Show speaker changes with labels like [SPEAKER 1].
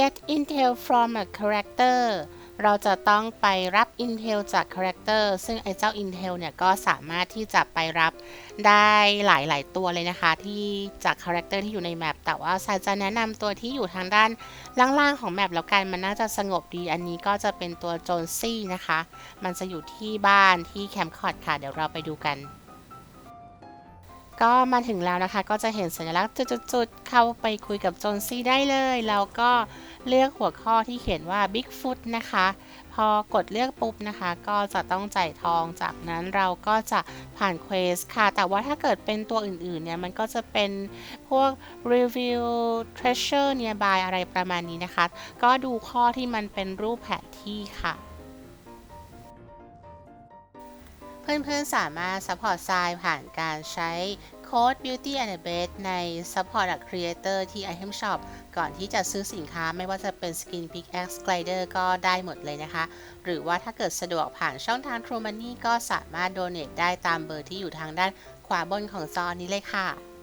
[SPEAKER 1] get intel from a character เราจะต้องไปรับ intel จาก character ซึ่งไอ้เจ้า intel เนี่ยก็สามารถที่จะไปรับได้หลาย ๆ ตัวเลยนะคะ ที่จาก character ที่อยู่ในแมปแต่ว่าสายจะแนะนำตัวที่อยู่ทางด้านล่าง ๆ ของแมปแล้วกันมันน่าจะสงบดี อันนี้ก็จะเป็นตัวโจนซี่นะคะ มันจะอยู่ที่บ้านที่แคมป์คอร์ดค่ะ เดี๋ยวเราไปดูกันก็มาถึงแล้วนะคะก็จะเห็นสัญลักษณ์จุดๆเข้าไปคุยกับโจนซี่ได้เลย แล้วก็ เลือกหัวข้อที่เขียนว่า Bigfoot นะคะ พอกดเลือกปุ๊บนะคะ ก็จะต้องจ่ายทอง จากนั้นเราก็จะผ่านเควสค่ะ แต่ว่าถ้าเกิดเป็นตัวอื่นๆเนี่ย มันก็จะเป็นพวก review treasure nearby อะไรประมาณนี้นะคะ ก็ดูข้อที่มันเป็นรูปแผนที่ค่ะเพื่อนๆ สามารถ support ทรายผ่านการใช้ ค้ด Beauty and the Beast ใน Support a Creator ที่ Item Shop ก่อนที่จะซื้อสินค้าไม่ว่าจะเป็น Skin Pickaxe Glider ก็ได้หมดเลยนะคะ หรือว่าถ้าเกิดสะดวกผ่านช่องทาง True Money ก็สามารถ donate ได้ตามเบอร์ที่อยู่ทางด้านขวาบนของจอนี้เลยค่ะ